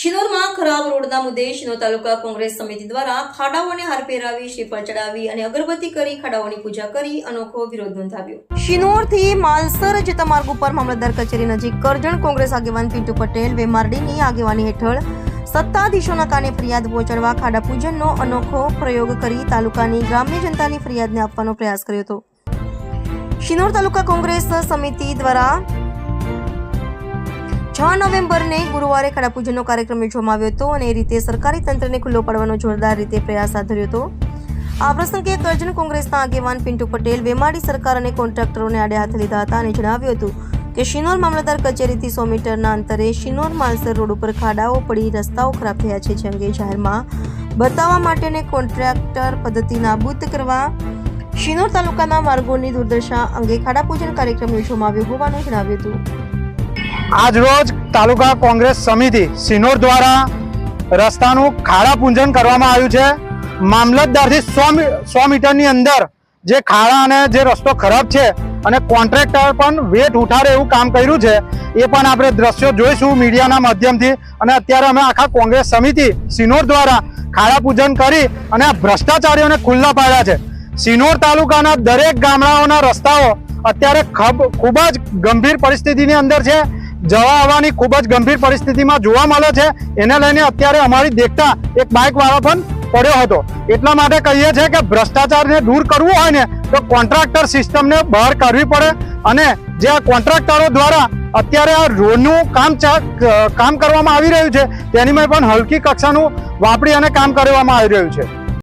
શિનોરમાં ખરાબ રોડના મુદ્દે શિનોર તાલુકા કોંગ્રેસ સમિતિ દ્વારા ખાડાઓને હાર પહેરાવી શ્રીફળ ચડાવી અને અગરબત્તી કરી ખાડાઓની પૂજા કરી અનોખો વિરોધ નોંધાવ્યો. શિનોરથી માલસર જતા માર્ગ ઉપર મામલતદાર કચેરી નજીક કરજણ કોંગ્રેસ આગેવાન પિન્ટુ પટેલ વેમારડીની આગેવાની હેઠળ સત્તાધીશોના કાને ફરિયાદ પહોંચાડવા ખાડા પૂજનનો અનોખો પ્રયોગ કરી તાલુકાની ગ્રામ્ય જનતાની ફરિયાદને આપવાનો પ્રયાસ કર્યો હતો. શિનોર તાલુકા કોંગ્રેસ સમિતિ દ્વારા છ નવેમ્બરને ગુરુવારે ખાડાપૂજનનો કાર્યક્રમ યોજવામાં આવ્યો હતો અને એ રીતે સરકારી તંત્રને ખુલ્લો પાડવાનો જોરદાર રીતે પ્રયાસ હાથ ધર્યો હતો. આ પ્રસંગે કરજણ કોંગ્રેસના આગેવાન પિન્ટુ પટેલ, વેમાડી સરકાર અને કોન્ટ્રાક્ટરોને આડે હાથ લીધા હતા અને જણાવ્યું હતું કે શિનોર મામલતદાર કચેરીથી સો મીટરના અંતરે શિનોર માલસર રોડ ઉપર ખાડાઓ પડી રસ્તાઓ ખરાબ થયા છે, જે અંગે જાહેરમાં બતાવવા માટેને કોન્ટ્રાક્ટર પદ્ધતિ નાબૂદ કરવા શિનોર તાલુકાના માર્ગોની દુર્દશા અંગે ખાડાપૂજન કાર્યક્રમ યોજવામાં આવ્યો હોવાનું જણાવ્યું હતું. આજરોજ તાલુકા કોંગ્રેસ સમિતિ સિનોર દ્વારા રસ્તાનું ખાડા પૂંજન કરવામાં આવ્યું છે. મામલતદારથી સો સો મીટરની અંદર જે ખાડા અને જે રસ્તો ખરાબ છે અને કોન્ટ્રાક્ટર પણ વેટ ઉઠાડે એવું કામ કર્યું છે, એ પણ આપણે દ્રશ્યો જોઈશું મીડિયાના માધ્યમથી. અને અત્યારે અમે આખા કોંગ્રેસ સમિતિ સિનોર દ્વારા ખાડા પૂજન કરી અને આ ભ્રષ્ટાચારીઓને ખુલ્લા પાડ્યા છે. સિનોર તાલુકાના દરેક ગામડાઓના રસ્તાઓ અત્યારે ખબ- ખૂબ જ ગંભીર પરિસ્થિતિની અંદર છે. જવા આવવાની ખૂબ જ ગંભીર પરિસ્થિતિમાં જોવા મળે છે. એને લઈને અત્યારે અમારી દેખતા એક બાઇક વાળો પણ પડ્યો હતો. એટલા માટે કહીએ છીએ કે ભ્રષ્ટાચારને દૂર કરવું હોય ને તો કોન્ટ્રાક્ટર સિસ્ટમને બહાર કાઢવી પડે અને જે આ કોન્ટ્રાક્ટરો દ્વારા અત્યારે આ રોડનું કામ કામ કરવામાં આવી રહ્યું છે, તેની પણ હલકી કક્ષાનું વાપરી અને કામ કરવામાં આવી રહ્યું છે.